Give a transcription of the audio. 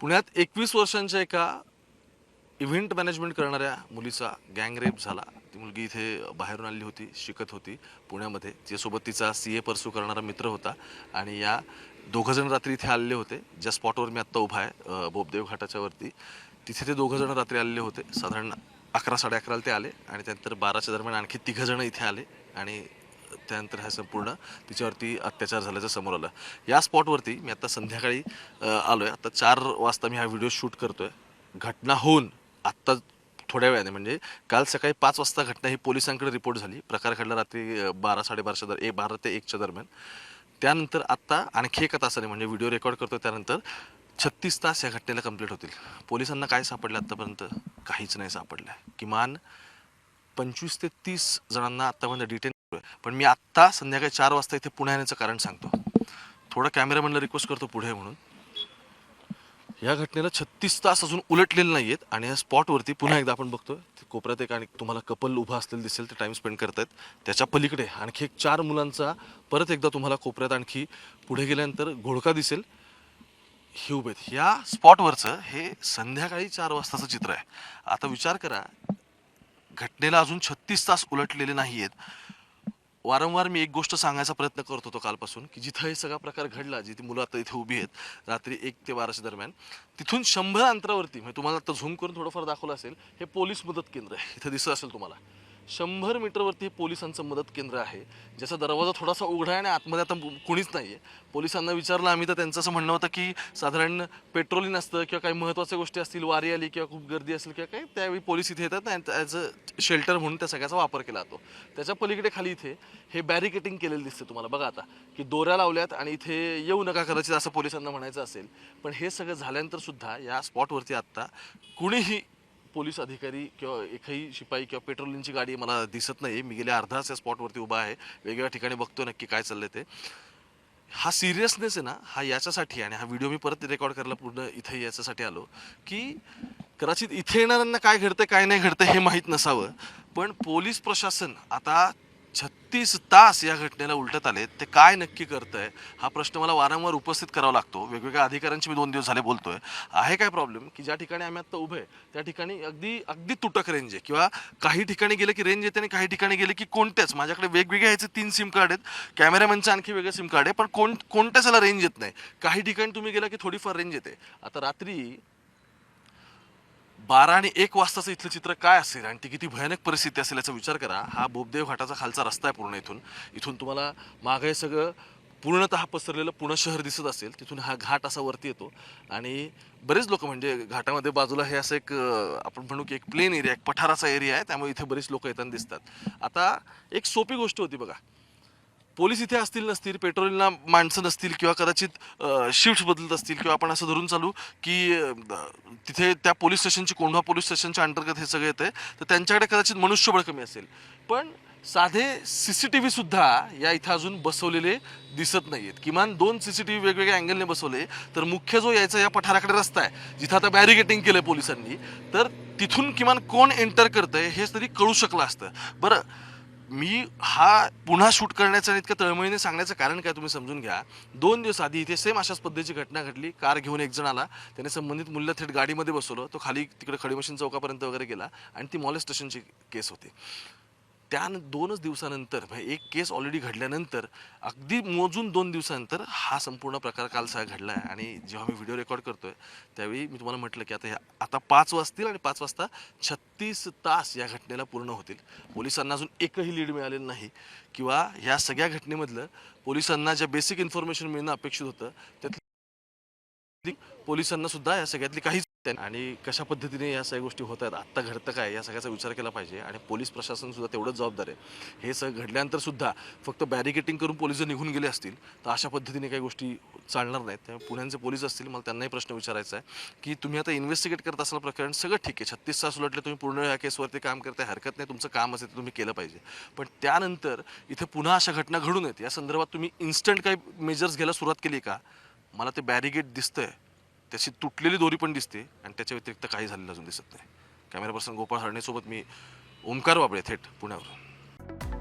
पुण्यात एकवीस वर्षांच्या एका इव्हेंट मॅनेजमेंट करणाऱ्या मुलीचा गँग रेप झाला. ती मुलगी इथे बाहेरून आली होती शिकत होती पुण्यामध्ये. तिच्यासोबत तिचा सी ए परसू करणारा मित्र होता आणि या दोघंजण रात्री इथे आलेले होते. ज्या स्पॉटवर मी आत्ता उभा आहे बोबदेव बोपदेव घाटाच्या वरती तिथे ते दोघंजण रात्री आलेले होते. साधारण अकरा साडे अकराला ते आले आणि त्यानंतर बाराच्या दरम्यान आणखी तिघंजणं इथे आले आणि त्यानंतर हा संपूर्ण तिच्यावरती अत्याचार झाल्याचं समोर आलं. या स्पॉटवरती मी आता संध्याकाळी आलो आहे आता चार वाजता मी हा व्हिडिओ शूट करतो आहे घटना होऊन आत्ता थोड्या वेळाने म्हणजे काल सकाळी पाच वाजता घटना ही पोलिसांकडे रिपोर्ट झाली. प्रकार घडला रात्री बारा साडेबाराच्या दर ए बारा ते एकच्या दरम्यान. त्यानंतर आत्ता आणखी एका तासाने म्हणजे व्हिडिओ रेकॉर्ड करतो त्यानंतर छत्तीस तास या घटनेला कंप्लीट होतील. पोलिसांना काय सापडलं आत्तापर्यंत? काहीच नाही सापडलं. किमान पंचवीस ते तीस जणांना आत्तापर्यंत डिटेन पण मी आत्ता संध्याकाळी चार वाजता इथे पुण्या येण्याचं कारण सांगतो. थोडं कॅमेरामॅनला रिक्वेस्ट करतो पुढे म्हणून. या घटनेला छत्तीस तास अजून उलटलेले नाही आहेत आणि या स्पॉटवरती पुन्हा एकदा आपण बघतोय कोपऱ्यात एक आणि तुम्हाला कपल उभा असलेलं दिसेल ते टाइम स्पेंड करतायत. त्याच्या पलीकडे आणखी एक चार मुलांचा परत एकदा तुम्हाला कोपऱ्यात आणखी पुढे गेल्यानंतर घोडका दिसेल. हे उभे आहेत. या स्पॉटवरचं हे संध्याकाळी चार वाजताचं चित्र आहे. आता विचार करा घटनेला अजून छत्तीस तास उलटलेले नाही आहेत वारंवार मी एक गोष्ट सांगायचा प्रयत्न करत होतो कालपासून की जिथं हे सगळा प्रकार घडला जिथे मुलं आता इथे उभी आहेत रात्री एक ते बाराच्या दरम्यान तिथून शंभर अंतरावरती म्हणजे तुम्हाला आता झूम करून थोडंफार दाखवलं असेल हे पोलीस मदत केंद्र आहे. इथं दिसत असेल तुम्हाला. शंभर मीटरवरती हे पोलिसांचं मदत केंद्र आहे. ज्याचा दरवाजा थोडासा उघडा आहे आणि आतमध्ये आता कुणीच नाही आहे पोलिसांना विचारलं आम्ही तर त्यांचं असं म्हणणं होतं की साधारण पेट्रोलिंग असतं किंवा काही महत्त्वाच्या गोष्टी असतील वारी आली किंवा खूप गर्दी असेल किंवा काही त्यावेळी पोलीस इथे येतात आणि ॲज अ शेल्टर म्हणून त्या सगळ्याचा वापर केला जातो. त्याच्या पलीकडे खाली इथे हे बॅरिकेटिंग केलेलं दिसतं तुम्हाला. बघा आता की दोऱ्या लावल्यात आणि इथे येऊ नका कदाचित असं पोलिसांना म्हणायचं असेल. पण हे सगळं झाल्यानंतर सुद्धा या स्पॉटवरती आत्ता कुणीही पोलीस अधिकारी किंवा एकही शिपाई किंवा पेट्रोलिंगची गाडी मला दिसत नाही मी गेल्या अर्धा या स्पॉटवरती उभा आहे. वेगवेगळ्या ठिकाणी बघतो नक्की काय चाललंय ते. हा सिरियसनेस आहे ना हा याच्यासाठी आणि हा व्हिडिओ मी परत रेकॉर्ड करायला पूर्ण इथे याच्यासाठी आलो की कदाचित इथे येणाऱ्यांना काय घडतं काय नाही घडतं हे माहीत नसावं. पण पोलीस प्रशासन आता छत्तीस तास या घटनेला उलटत आले ते काय नक्की करतंय? हा प्रश्न मला वारंवार उपस्थित करावा लागतो. वेगवेगळ्या अधिकाऱ्यांशी मी दोन दिवस झाले बोलतोय. आहे काय प्रॉब्लेम की ज्या ठिकाणी आम्ही आता उभे आहे, त्या ठिकाणी अगदी अगदी तुटक रेंज आहे. किंवा काही ठिकाणी गेलं की रेंज येते आणि काही ठिकाणी गेले की कोणत्याच. माझ्याकडे वेगवेगळे ह्याचे तीन सिम कार्ड आहेत. कॅमेरामॅनचं आणखी वेगळं सिम कार्ड आहे पण कोण कोणत्याच याला रेंज येत नाही. काही ठिकाणी तुम्ही गेला की थोडीफार रेंज येते. आता रात्री बारा आणि एक वाजताचं इथलं चित्र काय असेल आणि ती किती भयानक परिस्थिती असेल याचा विचार करा. हा बोबदेव घाटाचा खालचा रस्ता आहे पूर्ण इथून. इथून तुम्हाला मागे हे सगळं पूर्णतः पसरलेलं पुणे शहर दिसत असेल. तिथून हा घाट असा वरती येतो. आणि बरेच लोक म्हणजे घाटामध्ये बाजूला हे असं एक आपण म्हणू की एक प्लेन एरिया एक पठाराचा एरिया आहे. त्यामुळे इथे बरीच लोक येताना दिसतात. आता एक सोपी गोष्ट होती बघा. पोलीस इथे असतील नसतील पेट्रोलिंगला माणसं नसतील किंवा कदाचित शिफ्ट बदलत असतील किंवा आपण असं धरून चालू की तिथे त्या पोलीस स्टेशनची कोंढवा पोलीस स्टेशनच्या अंतर्गत हे सगळं येते तर त्यांच्याकडे कदाचित मनुष्यबळ कमी असेल. पण साधे सी सी टी व्हीसुद्धा या इथं अजून बसवलेले दिसत नाही आहेत किमान दोन सी सी टी व्ही वेगवेगळ्या अँगलने बसवले तर मुख्य जो यायचा या पठाराकडे रस्ता आहे जिथं आता बॅरिगेटिंग केलं पोलिसांनी तर तिथून किमान कोण एंटर करतंय हे तरी कळू शकलं असतं. बरं मी हा पुन्हा शूट करण्याचं इतक्या तळमळीने सांगण्याचं कारण काय तुम्ही समजून घ्या. दोन दिवस आधी इथे सेम अशाच पद्धतीची घटना घडली. कार घेऊन एक जण आला. त्याने संबंधित मूल्य थेट गाडीमध्ये बसवलं. तो खाली तिकडे खडीमशीन चौकापर्यंत वगैरे गेला आणि ती मॉलेस्टेशनची केस होती. त्या दोनच दिवसानंतर म्हणजे एक केस ऑलरेडी घडल्यानंतर अगदी मोजून दोन दिवसानंतर हा संपूर्ण प्रकार काल घडला आहे. आणि जेव्हा मी व्हिडिओ रेकॉर्ड करतोय त्यावेळी मी तुम्हाला म्हटलं की आता ह्या आता पाच वाजतील आणि पाच वाजता छत्तीस तास या घटनेला पूर्ण होतील. पोलिसांना अजून एकही लीड मिळालेलं नाही. किंवा ह्या सगळ्या घटनेमधलं पोलिसांना ज्या बेसिक इन्फॉर्मेशन मिळणं अपेक्षित होतं त्यात पोलिसांना सुद्धा या सगळ्यातली काहीच आणि कशा पद्धतीने या सगळ्या गोष्टी होत आहेत आत्ता घडतं काय या सगळ्याचा विचार केला पाहिजे. आणि पोलीस प्रशासन सुद्धा तेवढंच जबाबदार आहे. हे सगळं घडल्यानंतर सुद्धा फक्त बॅरिकेटिंग करून पोलीस जर निघून गेले असतील तर अशा पद्धतीने काही गोष्टी चालणार नाहीत. त्यामुळे पुण्याचे पोलीस असतील मला त्यांनाही प्रश्न विचारायचा आहे की तुम्ही आता इन्व्हेस्टिगेट करत असाल प्रकरण सगळं ठीक आहे. छत्तीस तास उलटले तुम्ही पूर्ण या केसवरती काम करताय हरकत नाही तुमचं काम असेल ते तुम्ही केलं पाहिजे. पण त्यानंतर इथे पुन्हा अशा घटना घडून येत या संदर्भात तुम्ही इन्स्टंट काही मेजर्स घ्यायला सुरुवात केली का? मला ते बॅरिगेट दिसतंय. त्याची तुटलेली दोरी पण दिसते आणि त्याच्या व्यतिरिक्त काही झालेलं अजून दिसत नाही. कॅमेरा पर्सन गोपाळ हरणेसोबत मी ओंकार बाबळे थेट पुण्यावरून.